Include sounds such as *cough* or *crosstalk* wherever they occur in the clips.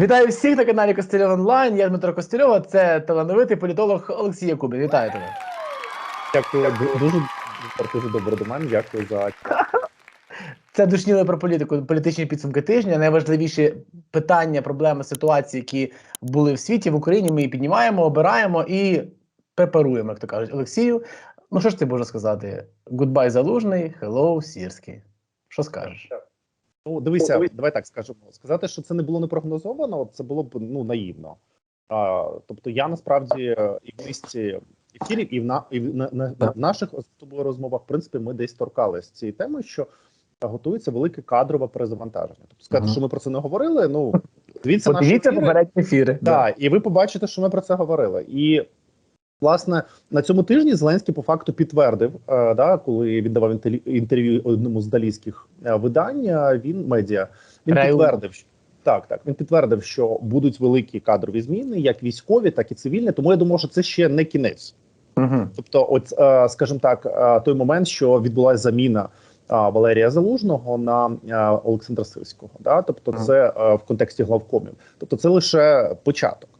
Вітаю всіх на каналі Костельов Онлайн. Я Дмитро Костельова, це талановитий політолог Олексій Якубін. Вітаю тебе. Дякую, дуже дуже добре до мене. Дякую за *laughs* Це душніли про політику, політичні підсумки тижня. Найважливіші питання, проблеми, ситуації, які були в світі в Україні. Ми її піднімаємо, обираємо і препаруємо, як то кажуть. Олексію. Ну що ж ти можна сказати? Гудбай залужний, hello, сірський. Що скажеш? Ну дивися, давай так скажемо. Сказати, що це не було непрогнозовано, це було б ну наївно. А, тобто, я насправді е, і в місті ефірів, і в на і в на, на, на наших тобою розмовах, в принципі, ми десь торкались цієї теми, що готується велике кадрове перезавантаження. Тобто сказати, Мгм. що ми про це не говорили. Ну дивіться наші ефіри. попередні ефіри. Так, і ви побачите, що ми про це говорили. І власне на цьому тижні Зеленський по факту підтвердив, е, да, коли віддавав інтелі- інтерв'ю одному з далійських е, видань. Він медіа він Раю. підтвердив. що- Так, так він підтвердив, що будуть великі кадрові зміни, як військові, так і цивільні. Тому я думаю, що це ще не кінець. Угу. Тобто, от, е, скажімо так, е, той момент, що відбулася заміна Валерія Залужного на Олександра Сирського, да? тобто, це в контексті главкомів. Тобто, це лише початок.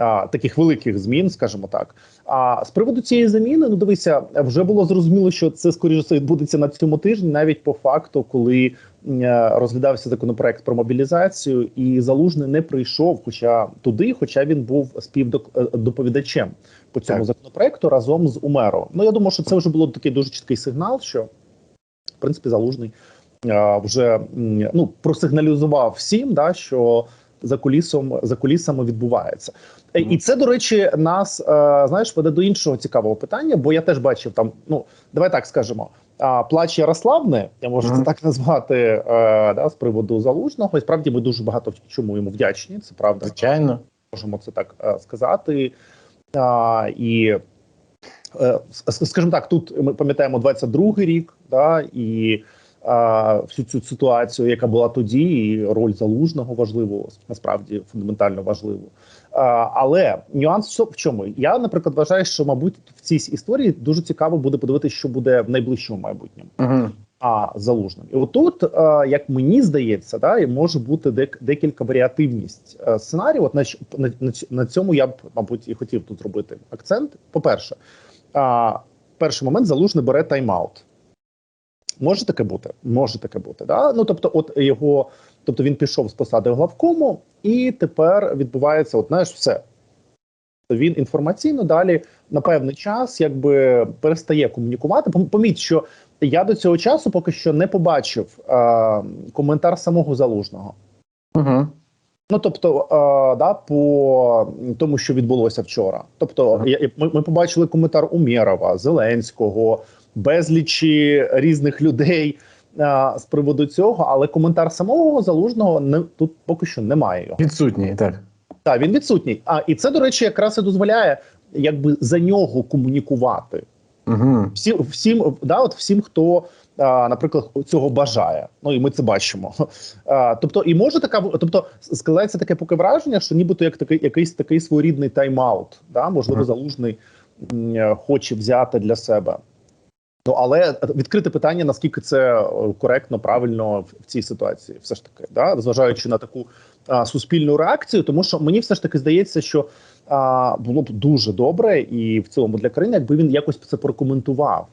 А, Таких великих змін, скажімо так. А з приводу цієї заміни, ну дивися, вже було зрозуміло, що це скоріше все відбудеться на цьому тижні, навіть по факту, коли е, розглядався законопроект про мобілізацію, і залужний не прийшов, хоча туди, хоча він був співдоповідачем по цьому Так. законопроекту разом з Умеровим. Ну я думаю, що це вже було такий дуже чіткий сигнал, що в принципі залужний е, вже ну просигналізував всім, да що за кулісом за кулісами відбувається. Е, І це, до речі, нас е, знаєш веде до іншого цікавого питання, бо я теж бачив там. Ну давай так скажемо. А плач Ярославне, я можу це так назвати е, да, з приводу залужного. І справді ми дуже багато в чому йому вдячні. Це правда Звичайно. можемо це так е, сказати. А, і, е, скажімо так, тут ми пам'ятаємо 22-й рік, да, і всю цю ситуацію, яка була тоді, і роль залужного важливу, насправді фундаментально важливу. А, але нюанс в чому? Я, наприклад, вважаю, що, мабуть, в цій історії дуже цікаво буде подивитися, що буде в найближчому майбутньому Угу. а залужним. І отут, як мені здається, да, і може бути дек- декілька варіативність е, сценаріїв. От на, на, на, цьому я б, мабуть, і хотів тут зробити акцент. По-перше, а, перший момент залужний бере тайм-аут. Може таке бути? Може таке бути. Да? Ну тобто, от його, тобто він пішов з посади главкому, і тепер відбувається, от знаєш, все. Він інформаційно далі на певний час якби перестає комунікувати. Поміть, що я до цього часу поки що не побачив е, коментар самого залужного. Угу. Ну тобто, е, да, по тому, що відбулося вчора. Тобто, я, я- ми, ми побачили коментар Умєрова, Зеленського, безлічі різних людей е, з приводу цього, але коментар самого залужного не тут поки що немає його. Відсутній, так. Так, він відсутній. А і це, до речі, якраз і дозволяє якби за нього комунікувати Угу. всім, всім, да, от всім, хто, а, наприклад, цього бажає. Ну і ми це бачимо. А, тобто, і може така, тобто, складається таке поки враження, що нібито як такий якийсь такий своєрідний тайм-аут, да, можливо, Мгм. залужний м, хоче взяти для себе. Ну, але відкрите питання, наскільки це е, коректно, правильно в, цій ситуації, все ж таки, да, зважаючи на таку а, суспільну реакцію, тому що мені все ж таки здається, що а, було б дуже добре і в цілому для країни, якби він якось це прокоментував.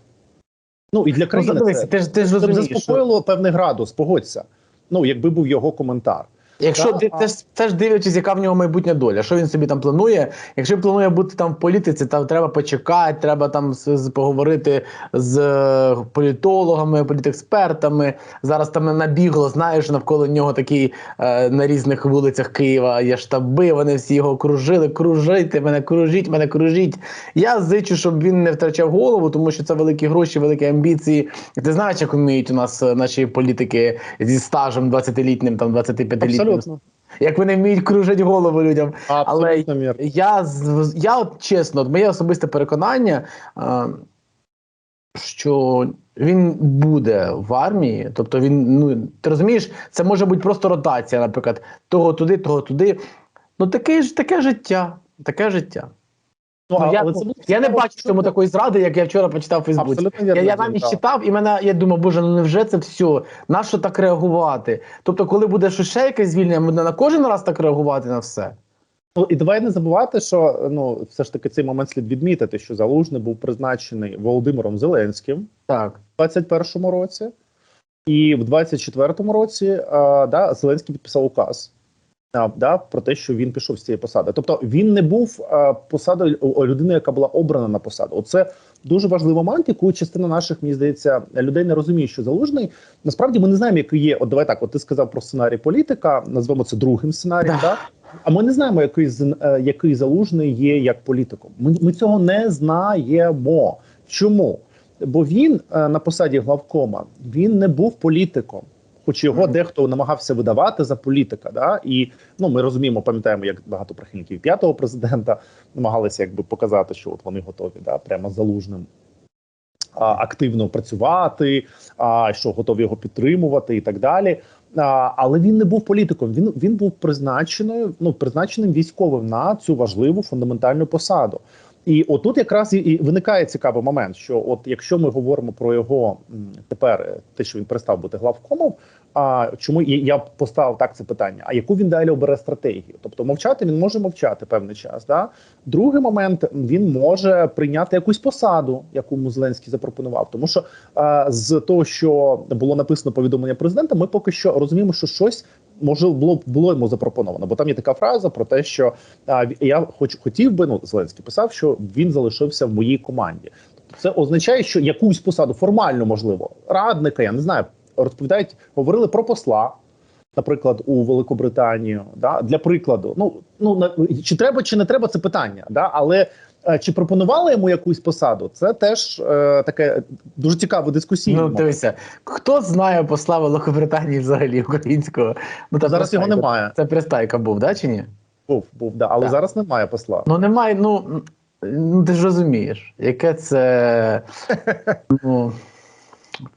Ну і для Ну, країни дивися, це, ти ж ти ж це б що заспокоїло певний градус, погодься. Ну, якби був його коментар. Якщо Да, ти а- це ж це ж дивлячись, яка в нього майбутня доля, що він собі там планує. Якщо він планує бути там в політиці, там треба почекати, треба там з, з- поговорити з е, політологами, політекспертами. Зараз там набігло, знаєш, навколо нього такі е, на різних вулицях Києва є штаби. Вони всі його окружили. Кружити мене, кружіть мене, кружіть. Я зичу, щоб він не втрачав голову, тому що це великі гроші, великі амбіції. Ти знаєш, як вміють у нас е, наші політики зі стажем 20-літнім, там 25-літнім. Абсолютно. Як вони вміють кружити голову людям. Абсолютно мір. Я я от чесно, от моє особисте переконання, е, що він буде в армії. Тобто він, ну ти розумієш, це може бути просто ротація, наприклад, того туди, того туди. Ну таке ж таке життя. Таке життя. Ну, а- я, але це було я не бачу в цьому такої зради, як я вчора почитав у Фейсбуці. Я, я навіть так. читав, і мене я думав, боже, ну невже це все? На що так реагувати? Тобто, коли буде щось ще якесь звільнення, буде на кожен раз так реагувати на все. Ну і давай не забувати, що ну все ж таки цей момент слід відмітити, що залужний був призначений Володимиром Зеленським Так. в 21-му році, і в 24-му році а, да, Зеленський підписав указ. Да, про те, що він пішов з цієї посади, тобто він не був а, посадою о, людиною, яка була обрана на посаду. Оце дуже важливий момент, яку частина наших мені здається людей не розуміє, що залужний насправді ми не знаємо, який є. От давай так. От ти сказав про сценарій політика, назвемо це другим сценарієм. Да. А ми не знаємо, який е, який залужний є як політиком. Ми, ми цього не знаємо. Чому? Бо він е, на посаді главкома він не був політиком, хоч його дехто намагався видавати за політика. Да? І ну ми розуміємо, пам'ятаємо, як багато прихильників п'ятого президента намагалися якби показати, що от вони готові, да, прямо залужним. а, Активно працювати, а що готові його підтримувати, і так далі. А, але він не був політиком. Він він був призначеною, ну призначеним військовим на цю важливу фундаментальну посаду. І отут якраз і, виникає цікавий момент, що от якщо ми говоримо про його тепер, е, те, що він перестав бути главкомом, а чому я поставив так це питання? А яку він далі обере стратегію? Тобто мовчати він може мовчати певний час. Да? Другий момент він може прийняти якусь посаду, яку йому Зеленський запропонував. Тому що е, з того, що було написано повідомлення президента, ми поки що розуміємо, що щось може було було йому запропоновано. Бо там є така фраза про те, що а, я хоч хотів би, ну Зеленський писав, що він залишився в моїй команді. Це означає, що якусь посаду формально можливо радника, я не знаю, розповідають, говорили про посла. Наприклад, у Великобританію, да для прикладу, ну ну чи треба, чи не треба, це питання, да але чи пропонували йому якусь посаду? Це теж е, таке дуже цікаве дискусійне. Ну, дивися, хто знає посла Великобританії взагалі українського? Ну, та зараз його немає. Це Пристайка був, да, чи ні? Був, був, да, але Так. зараз немає посла. Ну немає, ну, ну ти ж розумієш, яке це *laughs* ну,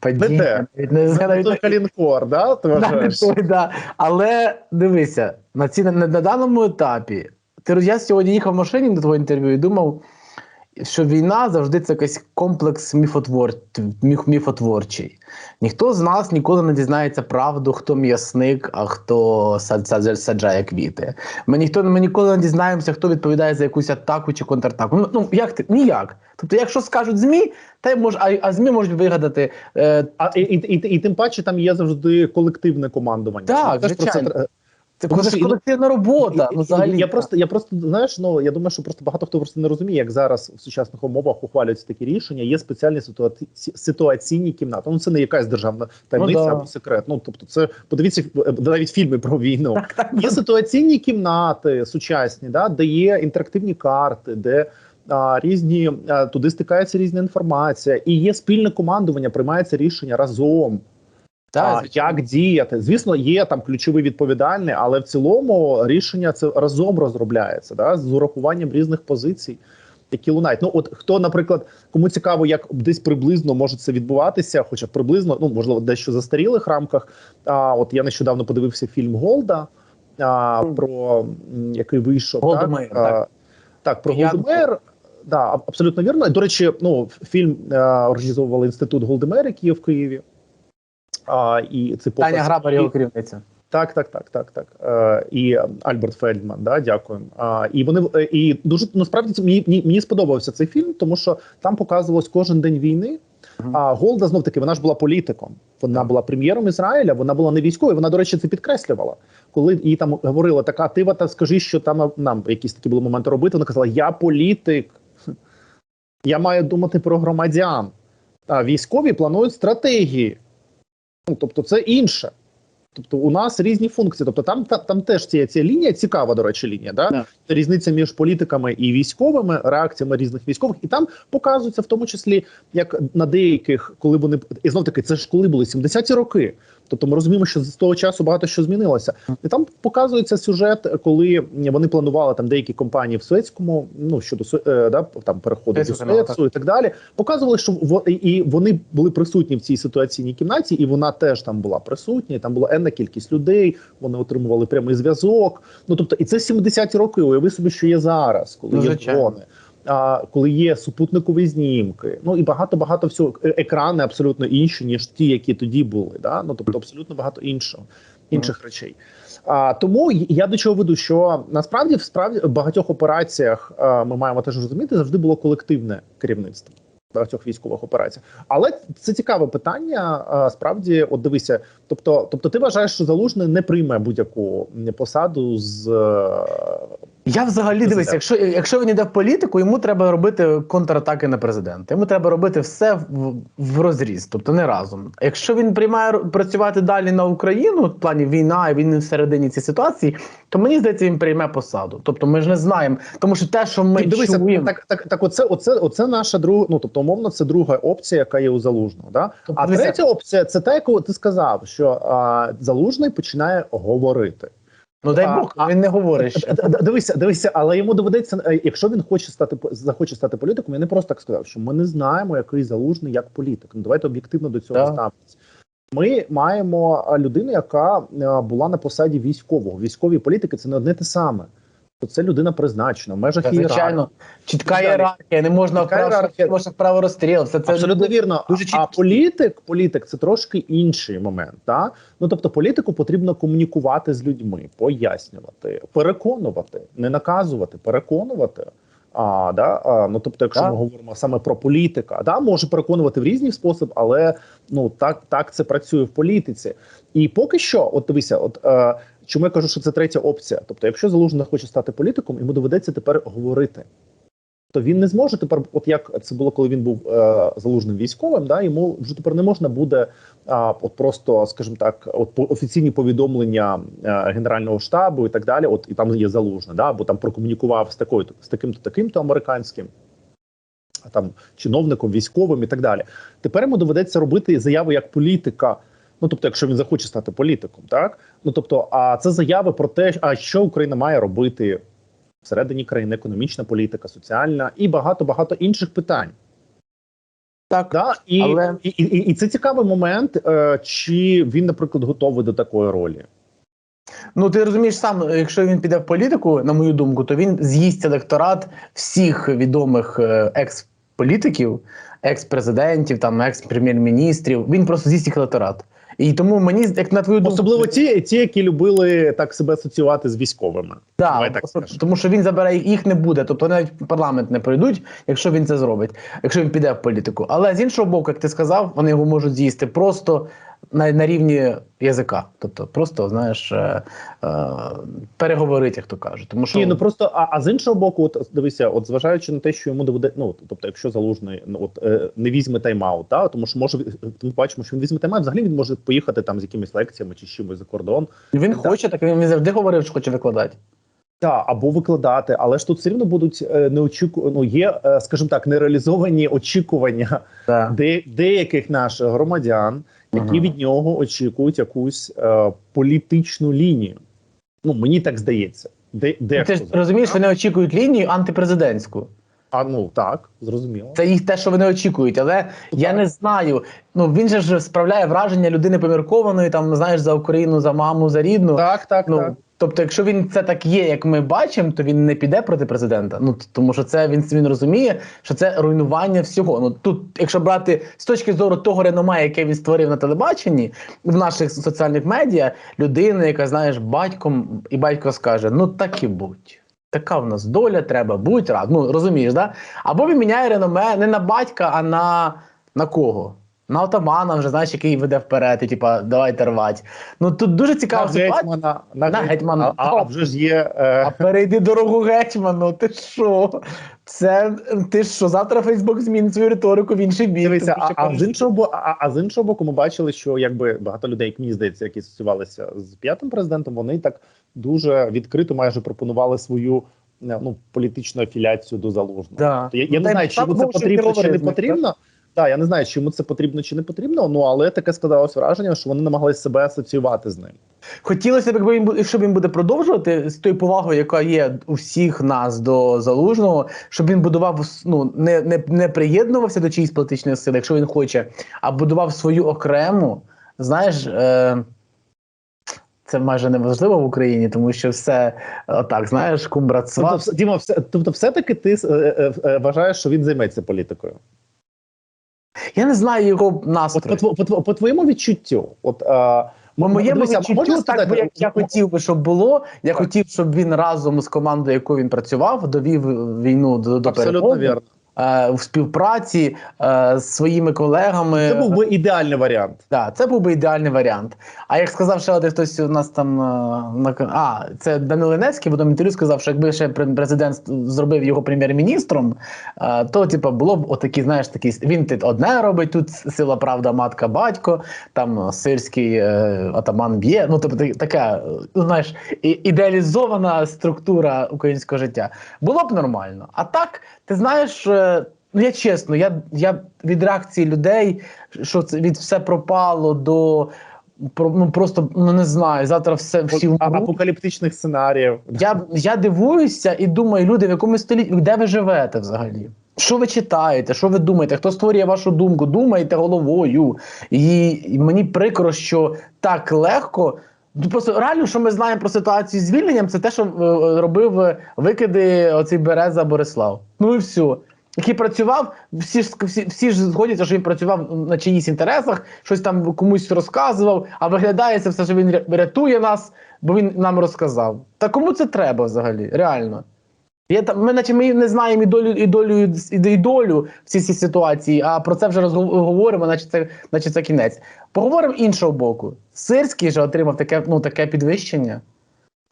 падіння. навіть Не, не той навіть, калінкор, да? Ти *laughs* Да, не той, да. Але дивися, на, ці, на, на даному етапі, ти, роз- я сьогодні їхав в машині до твого інтерв'ю і думав, що війна завжди це якийсь комплекс міфотвор, міф, міфотворчий. Ніхто з нас ніколи не дізнається правду, хто м'ясник, а хто сад, сад, саджає квіти. Ми, ніхто, ми ніколи не дізнаємося, хто відповідає за якусь атаку чи контратаку. Ну, ну як ти? Ніяк. Тобто, якщо скажуть ЗМІ, та мож, а, а ЗМІ можуть вигадати е, А і, і, і, і тим паче там є завжди колективне командування. Так, Теж про це звичайно. Це ж колективна робота. І- Ну, взагалі, я просто, я просто знаєш, ну я думаю, що просто багато хто просто не розуміє, як зараз в сучасних умовах ухвалюються такі рішення. Є спеціальні ситуаці... ситуаційні кімнати. Ну це не якась державна таємниця Ну, да. або секрет. Ну тобто, це подивіться е, навіть фільми про війну. Є ситуаційні кімнати сучасні, да, де є інтерактивні карти, де а, різні а, туди стикається різна інформація, і є спільне командування, приймається рішення разом. Так, а, як діяти? Звісно, є там ключовий відповідальний, але в цілому рішення це разом розробляється, да, з урахуванням різних позицій, які лунають. Ну, от хто, наприклад, кому цікаво, як десь приблизно може це відбуватися, хоча приблизно, ну можливо, дещо застарілих рамках. А от я нещодавно подивився фільм Голда, а, про який вийшов Голдемейр, так, так. А, так про Голдемейр. Да, абсолютно вірно. До речі, ну фільм е, організовували інститут Голдемейр, який є в Києві. А, і це Таня показ- Грабар, його керівниця. так, так, так, так, так. Е, і Альберт Фельдман, да, дякую. А, і вони е, і дуже насправді це мені, мені, сподобався цей фільм, тому що там показувалось кожен день війни. А Голда знов таки вона ж була політиком. Вона була прем'єром Ізраїля. Вона була не військовою. Вона, до речі, це підкреслювала. Коли їй там говорили, така ти та скажи, що там нам якісь такі були моменти робити. Вона казала: Я політик, я маю думати про громадян. А військові планують стратегії. Ну, тобто, це інше. Тобто у нас різні функції. Тобто там, там, там теж ця, ця лінія цікава, до речі, лінія. Да? Yeah. Різниця між політиками і військовими, реакціями різних військових, і там показується в тому числі, як на деяких, коли вони і знов таки, це ж коли були 70-ті роки. Тобто ми розуміємо, що з того часу багато що змінилося, і там показується сюжет, коли вони планували там деякі компанії в Суецькому, ну щодо е, да, там переходу до Суецу і так далі. Показували, що во- і- вони були присутні в цій ситуаційній кімнаті, і вона теж там була присутня. і Там була енна кількість людей. Вони отримували прямий зв'язок. Ну тобто, і це 70-ті роки. Уяви собі, що є зараз, коли Ну, є дрони. А, коли є супутникові знімки, ну і багато багато всього Е- екрани абсолютно інші, ніж ті, які тоді були. Да? Ну тобто абсолютно багато іншого інших речей. А тому я до чого веду, що насправді в справді в багатьох операціях а, ми маємо теж розуміти, завжди було колективне керівництво. в Багатьох військових операціях, але це цікаве питання. а, Справді, от дивися, тобто, тобто, ти вважаєш, що залужний не прийме будь-яку посаду з Я взагалі дивись, якщо, якщо він йде в політику, йому треба робити контратаки на президента. Йому треба робити все в, в розріз, тобто не разом. Якщо він приймає працювати далі на Україну, в плані війна, і він всередині цієї ситуації, то мені здається, він прийме посаду. Тобто ми ж не знаємо, тому що те, що ми дивися, чуємо, так, так, так, оце, оце, оце наша друга. Ну тобто, умовно, це друга опція, яка є у залужного. Да? Тобто, А дивися- третя опція це та, яку ти сказав, що а, залужний починає говорити. Ну дай Бог, а- він не говорить. д- Дивися, дивися, але йому доведеться, е, якщо він хоче стати захоче стати політиком, я не просто так сказав, що ми не знаємо, який залужний як політик. Ну давайте об'єктивно до цього ставитися. Ми маємо людину, яка е, була на посаді військового. Військові політики це не одне те саме. То Це людина призначена в межах ієрархії. Звичайно, чітка ієрархія, не можна можна вправо розстріл. Все це Абсолютно вірно. дуже а політик, політик це трошки інший момент. Та? Ну тобто, політику потрібно комунікувати з людьми, пояснювати, переконувати, не наказувати, переконувати. А, да, а, ну тобто, якщо Так. ми говоримо саме про політика, да, може переконувати в різні спосіб, але ну так, так це працює в політиці. І поки що, от дивися, от е, чому я кажу, що це третя опція. Тобто, якщо залужний хоче стати політиком, йому доведеться тепер говорити то він не зможе тепер, от як це було, коли він був е, залужним військовим, да йому вже тепер не можна буде а, от просто, скажімо так, от по офіційні повідомлення е, генерального штабу і так далі. От і там є залужне, да, бо там прокомунікував з такою з таким-то таким-то американським. Там чиновником, військовим і так далі. Тепер йому доведеться робити заяви як політика. Ну тобто, якщо він захоче стати політиком, так ну тобто, а це заяви про те, а що Україна має робити всередині країни, економічна політика, соціальна і багато багато інших питань. так. Да? І, Але- і, і, і це цікавий момент, е, чи він, наприклад, готовий до такої ролі. Ну ти розумієш сам, якщо він піде в політику, на мою думку, то він з'їсть електорат всіх відомих е, екс-політиків, екс-президентів, там екс-прем'єр-міністрів. Він просто з'їсть їх електорат. І тому мені, як на твою думку, Особливо ті, ті, які любили так себе асоціювати з військовими. да, Так, скажу. тому що він забирає їх, не буде, тобто навіть в парламент не прийдуть, якщо він це зробить, якщо він піде в політику. Але з іншого боку, як ти сказав, вони його можуть з'їсти просто на, на рівні язика. Тобто, просто знаєш, е, е, переговорити, як то кажуть. Тому що Ні, ну просто а, а з іншого боку, от дивися, от зважаючи на те, що йому доведе, ну тобто, якщо залужний ну от е, не візьме тайм-аут, та тому що може ми бачимо, що він візьме тайм-аут, взагалі він може поїхати там з якимись лекціями чи з чимось за кордон. він так. хоче, так він завжди говорив, що хоче викладати. Так, або викладати, але ж тут все рівно будуть е, неочіку... ну, є, е, скажімо так, нереалізовані очікування Так. де... деяких наших громадян, які Ага. від нього очікують якусь е, політичну лінію. Ну мені так здається. Де, Ти ж розумієш, вони очікують лінію антипрезидентську. А ну так, зрозуміло. Це їх те, що вони очікують, але я не знаю. Ну він же ж справляє враження людини поміркованої, там знаєш за Україну, за маму, за рідну. Так, так, Ну так. тобто, якщо він це так є, як ми бачимо, то він не піде проти президента. Ну тому що це він він розуміє, що це руйнування всього. Ну тут, якщо брати з точки зору того реноме, яке він створив на телебаченні, в наших соціальних медіа, людина, яка знаєш, батьком, і батько скаже: ну так і будь. Така в нас доля, треба будь рад. Ну розумієш, да? Або він міняє реноме не на батька, а на, на кого? На отамана, вже знаєш, який веде вперед, і типа давайте рвать. Ну тут дуже цікава На ситуація. гетьмана, на, На гетьмана. А, а вже ж є. Е... А перейди дорогу гетьману, ти що? Це ти що? Завтра Фейсбук змінить свою риторику в інший бік. Тому а, а, з іншого боку, а, а з іншого боку, ми бачили, що якби багато людей, як мені здається, які асоціювалися з п'ятим президентом, вони так дуже відкрито майже пропонували свою е, ну політичну афіляцію до залужного. Да. Я, я Ну, не знаю, чи це потрібно чи не потрібно. Так, я не знаю, чи йому це потрібно чи не потрібно. Ну але таке складалось враження, що вони намагалися себе асоціювати з ним. Хотілося б, якби він якщо він буде продовжувати з тою повагою, яка є у всіх нас до залужного, щоб він будував ну не, не, не приєднувався до чиїсь політичної сили, якщо він хоче, а будував свою окрему. Знаєш, е, це майже неможливо в Україні, тому що все отак, знаєш, кум Тобто, Діма, все, тобто, все-таки ти е, е, е, вважаєш, що він займеться політикою? Я не знаю його От настрою. по, по, по твоєму відчуттю, от е, По моєму відчуттю, можна так сказати, би як я хотів би, щоб було. Я Так. хотів, щоб він разом з командою, яку він працював, довів війну до, до абсолютно перемоги вірно. Е, в співпраці е, з своїми колегами. Це був би ідеальний варіант. Да, це був би ідеальний варіант. А як сказав ще один хтось у нас там е, на а це Данило Ленецький в одному інтерв'ю сказав, що якби ще пре- президент зробив його прем'єр-міністром, е, то типу, було б отакі, знаєш, такі він тут одне робить, тут сила правда, матка, батько, там сирський е, атаман б'є. Ну тобто така, ну, знаєш, ідеалізована структура українського життя. Було б нормально. А так, ти знаєш. е, Ну, я чесно, я, я від реакції людей, що це від все пропало до про- ну просто ну не знаю. Завтра все всі вмруть. апокаліптичних сценаріїв. Я, я дивуюся і думаю, люди, в якому столітті, де ви живете взагалі? Що ви читаєте? Що ви думаєте? Хто створює вашу думку? Думайте головою. І, і мені прикро, що так легко. Ну, Просто реально, що ми знаємо про ситуацію з звільненням, це те, що е, робив е, викиди оцей Береза Борислав. Ну і все. Який працював, всі ж всі, всі ж згодяться, що він працював на чиїсь інтересах, щось там комусь розказував, а виглядає це все, що він рятує нас, бо він нам розказав. Та кому це треба взагалі? Реально. Я там, ми, наче ми не знаємо і долю, і долю, і долю в цій, ситуації, а про це вже говоримо, наче це, наче це кінець. Поговоримо іншого боку. Сирський же отримав таке, ну, таке підвищення.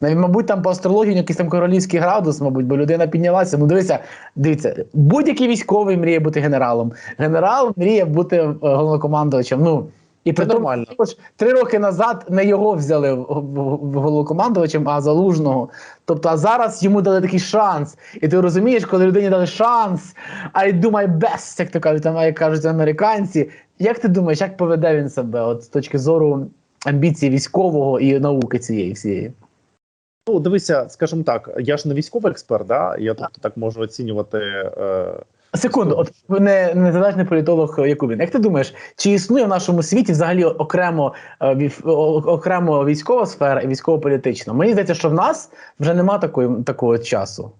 Навіть, мабуть, там по астрології якийсь там королівський градус, мабуть, бо людина піднялася. Ну, дивися, дивіться, будь-який військовий мріє бути генералом. Генерал мріє бути е, головнокомандувачем. Ну, і при тому, також три роки назад не його взяли головнокомандувачем, а залужного. Тобто, а зараз йому дали такий шанс. І ти розумієш, коли людині дали шанс, I do my best, як то кажуть, там, як кажуть американці. Як ти думаєш, як поведе він себе от, з точки зору амбіції військового і науки цієї всієї? Ну, дивися, скажімо так, я ж не військовий експерт, да? я тобто так можу оцінювати. Е, Секунду, от не незалежний політолог Якубін. Як ти думаєш, чи існує в нашому світі взагалі окремо е, окремо військова сфера і військово-політична? Мені здається, що в нас вже нема такої такого часу.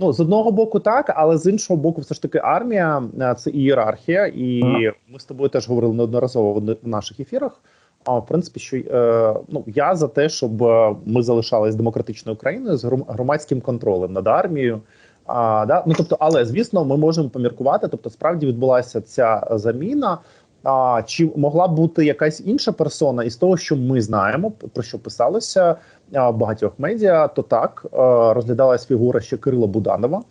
Ну, з одного боку, так, але з іншого боку, все ж таки, армія е, це ієрархія, і Ага. ми з тобою теж говорили неодноразово в в наших ефірах. А в принципі, що е, ну я за те, щоб е, ми залишались демократичною країною з громадським контролем над армією. А, да? ну, тобто, але звісно, ми можемо поміркувати. Тобто, справді відбулася ця заміна. А, чи могла бути якась інша персона із того, що ми знаємо, про що писалося в багатьох медіа, то так розглядалась фігура ще Кирила Буданова.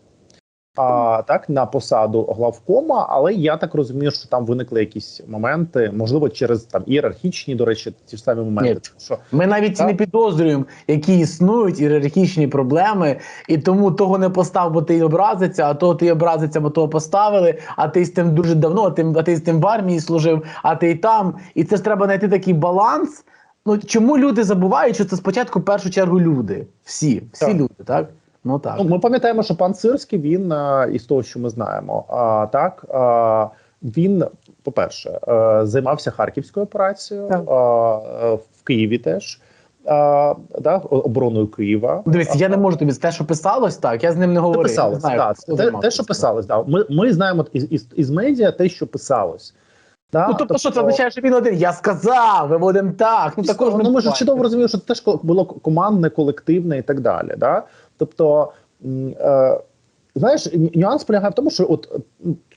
А, так, на посаду главкома, але я так розумію, що там виникли якісь моменти, можливо, через там ієрархічні, до речі, ті ж самі моменти. Ні. Що Ми навіть Так. не підозрюємо, які існують ієрархічні проблеми, і тому того не постав, бо ти образиться, а того ти образиться, бо того поставили, а ти з тим дуже давно, а ти, а ти з тим в армії служив, а ти й там. І це ж треба знайти такий баланс. Ну чому люди забувають, що це спочатку в першу чергу люди? Всі, всі Так. люди, так? Ну так. ну, ми пам'ятаємо, що пан Сирський він із того, що ми знаємо, а, так а, він, по-перше, е, займався харківською операцією Так. а, е, в Києві теж. А, да, обороною Києва. Дивись, я не можу тобі те, що писалось, так. Я з ним не говорив. писалось, не знаю, так. Те, займався те, що писалось, да. Ми, ми знаємо із, із, із медіа те, що писалось. Да? Ну тобто, що це означає, що він один? Я сказав, ви будемо так. Ну також ну, ми ж чудово розуміємо, що це теж було командне, колективне і так далі. Да? Тобто, е, знаєш, нюанс полягає в тому, що от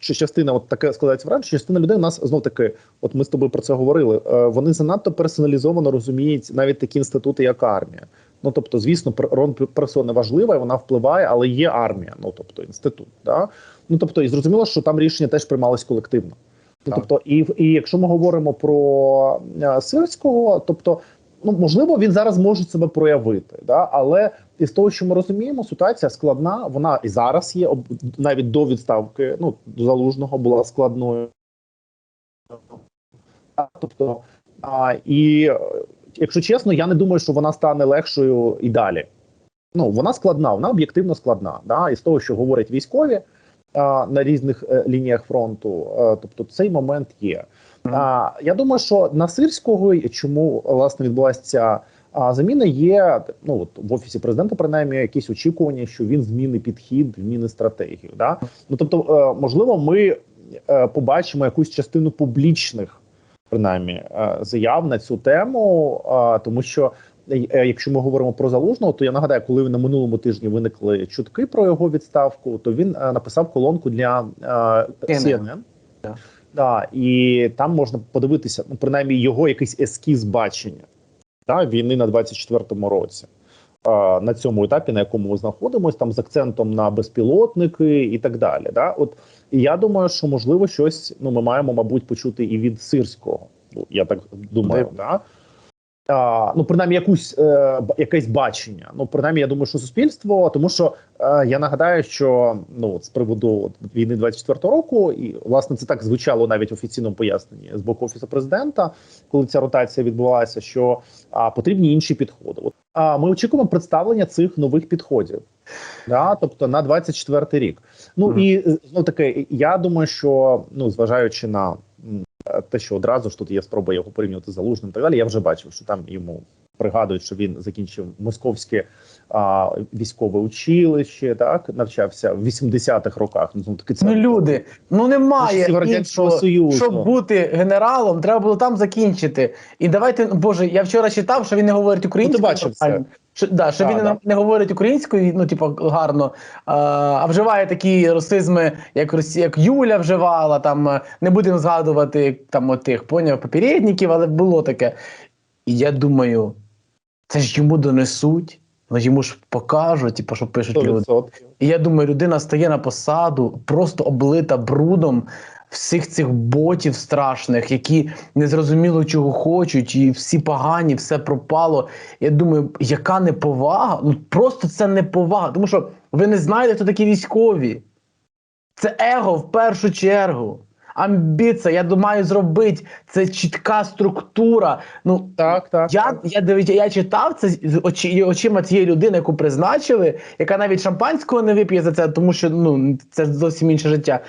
чи частина, от таке складається враження, що частина людей у нас знов таки, от ми з тобою про це говорили. е, вони занадто персоналізовано розуміють навіть такі інститути, як армія. Ну тобто, звісно, роль персони важлива, і вона впливає, але є армія, ну тобто інститут. Да? Ну тобто, і зрозуміло, що там рішення теж приймалось колективно. Ну, тобто, і, і якщо ми говоримо про е, Сирського, тобто, ну можливо, він зараз може себе проявити, да? але із того, що ми розуміємо, ситуація складна. Вона і зараз є, навіть до відставки ну, залужного була складною. Тобто, а, і якщо чесно, я не думаю, що вона стане легшою і далі. Ну, вона складна, вона об'єктивно складна. Да? І з того, що говорять військові а, на різних е, лініях фронту, е, тобто цей момент є. А, я думаю, що на Сирського, чому власне відбулася ця А заміна є ну от в офісі президента, принаймні, якісь очікування, що він зміни підхід, зміни стратегію. Да? Ну тобто, е, можливо, ми е, побачимо якусь частину публічних, принаймні, е, заяв на цю тему, тому що. Якщо ми говоримо про залужного, то я нагадаю, коли на минулому тижні виникли чутки про його відставку, то він написав колонку для CNN. Да. Да, і там можна подивитися, ну принаймні його якийсь ескіз бачення да, війни на 24-му році. На цьому етапі, на якому ми знаходимося, там з акцентом на безпілотники і так далі. Да? От і я думаю, що можливо щось ну ми маємо, мабуть, почути і від сирського. Ну, я так думаю, Де? да? А, ну, принаймні, якусь е, якесь бачення. Ну, принаймні, я думаю, що суспільство, тому що е, я нагадаю, що ну от з приводу війни 24-го року, і власне це так звучало навіть в офіційному поясненні з боку офісу президента, коли ця ротація відбувалася, що а, потрібні інші підходи. От а ми очікуємо представлення цих нових підходів. Да, тобто на 24 рік. Ну Мгм. і знов таки, я думаю, що ну зважаючи на те, що одразу ж тут є спроба його порівнювати з залужним, і так далі. Я вже бачив, що там йому пригадують, що він закінчив московське а, військове училище, так навчався в 80-х роках. Ну таки це Ну люди, ну немає іншого, Союзу. щоб бути генералом, треба було там закінчити. І давайте, боже, я вчора читав, що він не говорить українською. Ну, бачив це. Що, да, що він да. не, говорить українською, ну типу, гарно, а, а вживає такі расизми, як як Юля вживала. Там е, не будемо згадувати там отих поняв попередників, але було таке. І я думаю, це ж йому донесуть, ну йому ж покажуть, типу, що пишуть люди. 100%. І я думаю, людина стає на посаду, просто облита брудом всіх цих ботів страшних, які незрозуміло чого хочуть, і всі погані, все пропало. Я думаю, яка неповага? Ну просто це неповага. Тому що ви не знаєте, хто такі військові. Це его в першу чергу. Амбіція, я думаю, зробити. Це чітка структура. Ну, Так, так. я, так. я, я читав це з очі, очима цієї людини, яку призначили, яка навіть шампанського не вип'є за це, тому що ну це зовсім інше життя.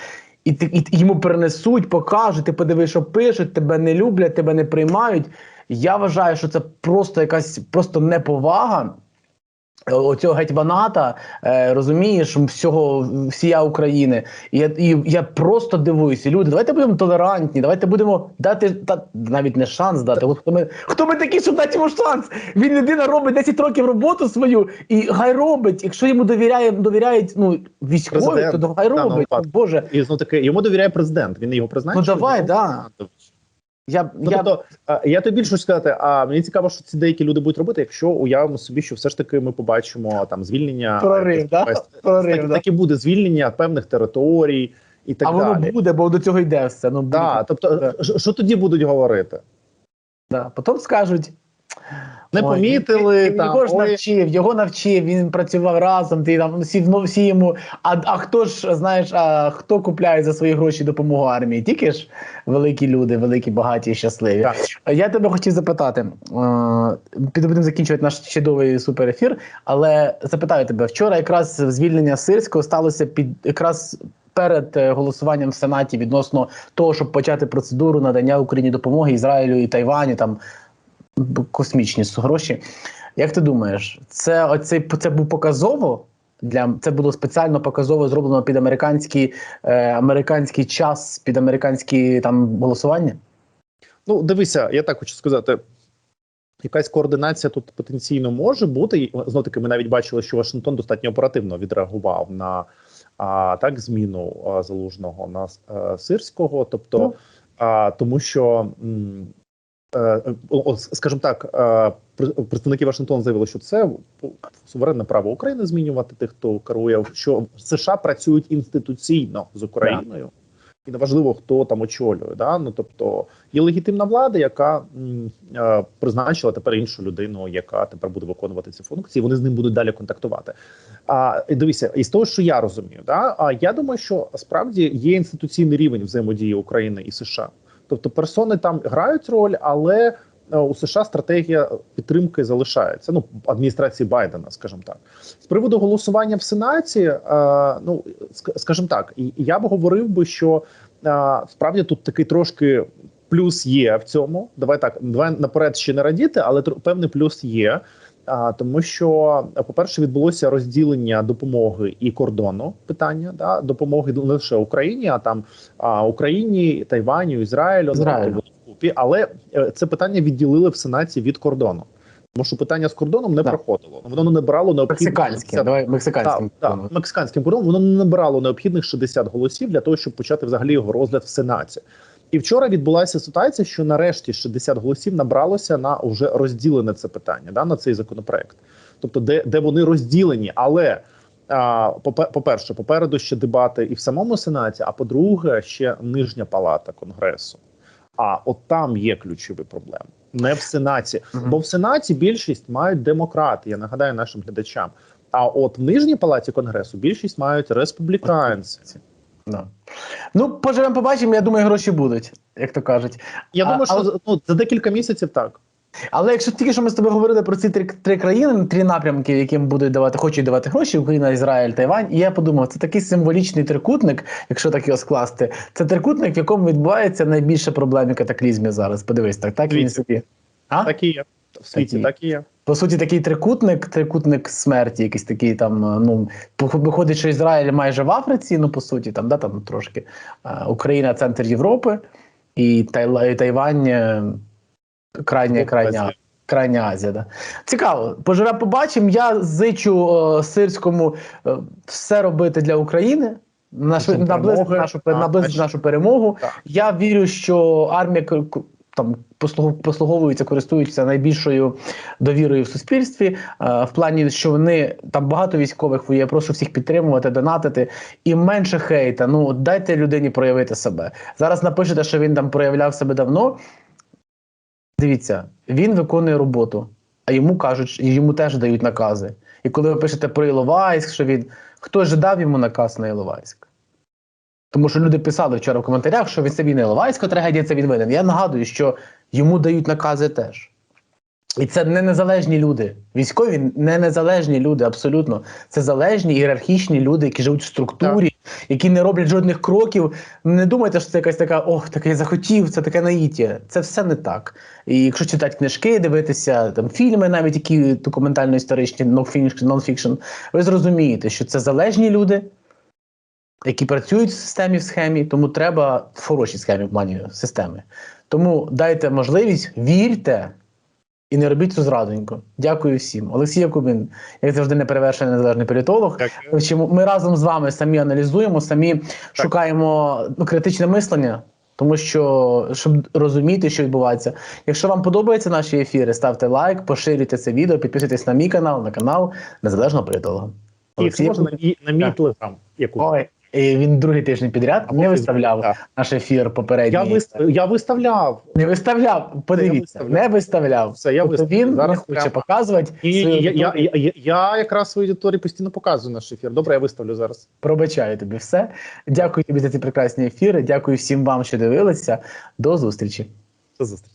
І, ти, і йому перенесуть, покажуть, ти подивиш, що пишуть, тебе не люблять, тебе не приймають. Я вважаю, що це просто якась просто неповага. Оцього гетьманата, е, розумієш, всього всія України. І я, і я просто дивуюся. Люди, давайте будемо толерантні, давайте будемо дати та, навіть не шанс дати. От хто ми, хто ми такі, щоб дати йому шанс? Він людина робить 10 років роботу свою і хай робить. Якщо йому довіряє, довіряють ну, військові, Президент то хай робить. Боже, І знов таки йому довіряє президент. Він його призначив. Ну, давай, да. Я, Ну, я тобто, я тобі більше хочу сказати, а мені цікаво, що ці деякі люди будуть робити, якщо уявимо собі, що все ж таки ми побачимо там звільнення Прорив, да? Прорив, так, да. так і буде звільнення певних територій і так а воно буде, бо до цього йде все. Ну, буде. Да, тобто, Да. що- що тоді будуть говорити? Да. Потім скажуть. Не Ой, помітили він- там. Його ж навчив, його навчив, він працював разом, ти там всі, ну, всі йому. А, а хто ж, знаєш, а хто купляє за свої гроші допомогу армії? Тільки ж великі люди, великі, багаті і щасливі. Так. Я тебе хотів запитати. е, Піде будемо закінчувати наш чудовий суперефір, але запитаю тебе: вчора якраз звільнення Сирського сталося під якраз. Перед е, голосуванням в Сенаті відносно того, щоб почати процедуру надання Україні допомоги Ізраїлю і Тайваню, там космічні гроші. Як ти думаєш, це оцей це був показово для це було спеціально показово зроблено під американський, е, американський час, під американські там голосування? Ну, дивися, я так хочу сказати. Якась координація тут потенційно може бути. Знов таки, ми навіть бачили, що Вашингтон достатньо оперативно відреагував на а, так зміну а, залужного на а, сирського. Тобто, Ну. а, тому що, м, е, скажімо так, е, пр- представники Вашингтона заявили, що це суверенне право України змінювати тих, хто керує, що США працюють інституційно з Україною. І неважливо, хто там очолює. Да? Ну тобто є легітимна влада, яка м, е, призначила тепер іншу людину, яка тепер буде виконувати ці функції. Вони з ним будуть далі контактувати. А і дивися, із того, що я розумію, да а я думаю, що справді є інституційний рівень взаємодії України і США. Тобто персони там грають роль, але е, у США стратегія підтримки залишається. Ну адміністрації Байдена, скажімо так. З приводу голосування в Сенаті, е, ну ск- скажімо так, і я б говорив би, що е, справді тут такий трошки плюс є в цьому. Давай так, давай наперед ще не радіти, але певний плюс є. А, тому що, по-перше, відбулося розділення допомоги і кордону питання да, допомоги не лише Україні, а там а, Україні, Тайваню, Ізраїлю, Ізраїлю. ну, вкупі. Але е, це питання відділили в Сенаті від кордону. Тому що питання з кордоном не Так. проходило. Воно не брало необхідних Мексиканське, 60 давай мексиканським. так, так, мексиканським кордоном воно не набрало необхідних 60 голосів для того, щоб почати взагалі його розгляд в Сенаті. І вчора відбулася ситуація, що нарешті 60 голосів набралося на вже розділене це питання, да, на цей законопроект. Тобто, де, де вони розділені, але. А, по-перше, попереду ще дебати і в самому сенаті. А по-друге, ще нижня палата конгресу. А от там є ключові проблеми, не в сенаті. Бо в сенаті більшість мають демократи. Я нагадаю нашим глядачам. А от в нижній палаті конгресу більшість мають республіканці. Да. Ну, поживемо, побачимо. Я думаю, гроші будуть, як то кажуть. Я А- думаю, що але- ну, за декілька місяців так. Але якщо тільки що ми з тобою говорили про ці три, три країни, три напрямки, яким будуть давати, хочуть давати гроші, Україна, Ізраїль, Тайвань. І я подумав, це такий символічний трикутник, якщо так його скласти. Це трикутник, в якому відбувається найбільше проблем і катаклізмів зараз. Подивись, так, так він собі. А? Так і є. В світі Такі. так і є. По суті, такий трикутник, трикутник смерті, якийсь такий там. е, Ну виходить, що Ізраїль майже в Африці, ну по суті, там, да, там трошки. Е, Україна центр Європи, і Тайвань е, крайня, крайня, крайня Азія. Да. Цікаво. Поживе, побачимо. Я зичу е, сирському е, все робити для України. Наш, наблизити нашу, наблизити нашу перемогу. Так. Я вірю, що армія там послуговується, користується найбільшою довірою в суспільстві. е, В плані, що вони там багато військових. Я прошу всіх підтримувати, донатити і менше хейта. Ну дайте людині проявити себе. Зараз напишете, що він там проявляв себе давно. Дивіться, він виконує роботу, а йому кажуть, йому теж дають накази. І коли ви пишете про Іловайськ, що він хто ж дав йому наказ на Іловайськ? Тому що люди писали вчора в коментарях, що він це він Іловайська трагедія, це він винен. Я нагадую, що йому дають накази теж. І це не незалежні люди. Військові не незалежні люди, абсолютно. Це залежні ієрархічні люди, які живуть в структурі, які не роблять жодних кроків. Не думайте, що це якась така, ох, таке захотів, це таке наїття. Це все не так. І якщо читати книжки, дивитися там фільми, навіть які документально-історичні, нон-фікшн, ви зрозумієте, що це залежні люди, які працюють в системі в схемі, тому треба в хорошій схемі в плані системи. Тому дайте можливість, вірте і не робіть цю зрадоньку. Дякую всім. Олексій Якубін, як завжди, неперевершений незалежний політолог. Дякую. Чому ми разом з вами самі аналізуємо, самі шукаємо ну, критичне мислення. Тому що щоб розуміти, що відбувається. Якщо вам подобаються наші ефіри, ставте лайк, поширюйте це відео, підписуйтесь на мій канал, на канал незалежного політолога. І можна на, мій- на мій Так. телеграм. Яку Ой, і він другий тиждень підряд Або не виставляв так. наш ефір попередній. я, вист... я виставляв. Не виставляв. Подивіться, виставляв. не виставляв. Все, я тобто виставляв. він Зараз не хоче прямо. показувати. Свою я, я, я, я, я якраз своїй аудиторії постійно показую наш ефір. Добре, я виставлю зараз. Пробачаю тобі все. Дякую тобі за ці прекрасні ефіри. Дякую всім вам, що дивилися. До зустрічі. До зустрічі.